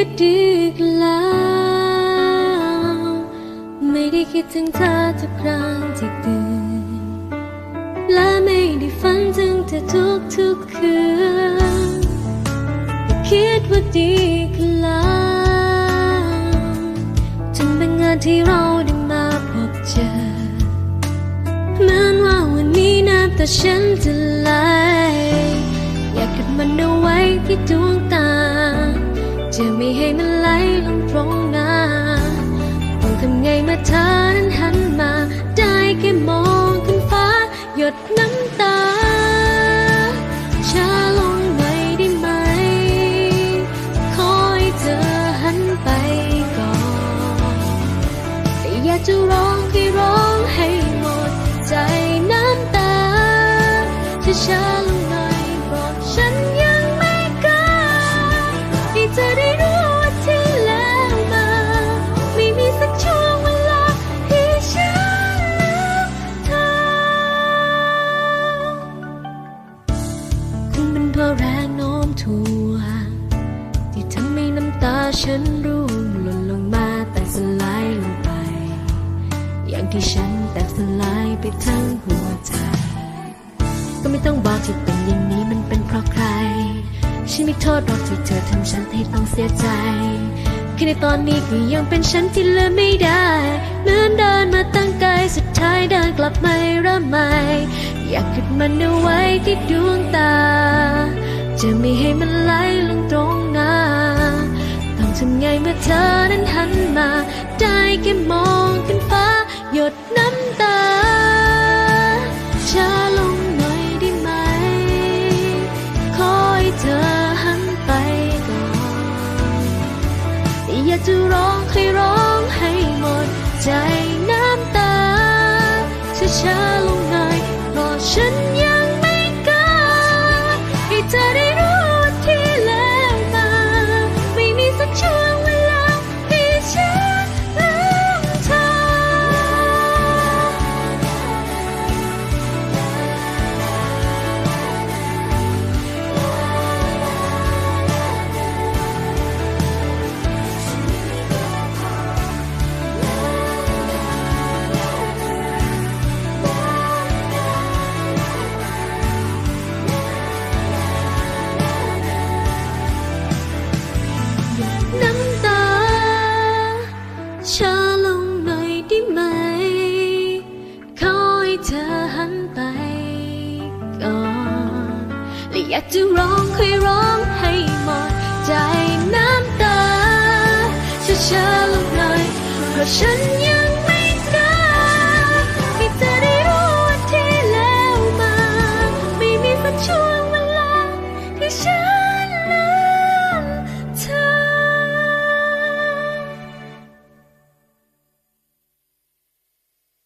ก็ดีกันแล้วไม่ได้คิดถึงเธอทุกครั้งที่ตื่นและไม่ได้ฝันถึงเธอทุกทุกคืนคิดว่าดีขึ้นแล้วจนเป็นงานที่เราได้มาพบเจอเหมือนว่าวันนี้น้ำตาฉันจะไหลอยากเก็บมันเอาไว้ที่ดวง เธอนั้นหันมา ได้แค่มองขึ้นฟ้า หยดน้ำตาช้าลงหน่อยได้ไหมขอให้เธอหันไปก่อนแต่อยากจะร้องให้ร้องให้หมดใจน้ำตาช้า ฉันร่วงหล่นลงมาแต่สลายลงไป อย่างที่ฉันแตกสลายไปทั้งหัวใจ ก็ไม่ต้องบอกที่เป็นอย่างนี้มันเป็นเพราะใคร ฉันไม่โทษหรอกที่เธอทำฉันให้ต้องเสียใจแค่ในตอนนี้ก็ยังเป็นฉันที่เลืมไม่ได้ เหมือนเดินมาตั้งไกายสุดท้ายเดินกลับไม่เริ่มใหม่ อยากเก็บมันเอาไว้ที่ดวงตา จะไม่ให้มันไหลลงตรง ทำไงเมื่อเธอนั้นหันมา ได้แค่มองขึ้นฟ้า หยดน้ำตาช้าลงหน่อยได้ไหมขอให้เธอหันไปก่อนแต่อยากจะร้องให้ร้องให้หมดใจน้ำตาช้าๆลง แต่อยากจะร้องค่อยร้องให้หมดใจน้ำตาช้าๆลงหน่อยเพราะฉันยัง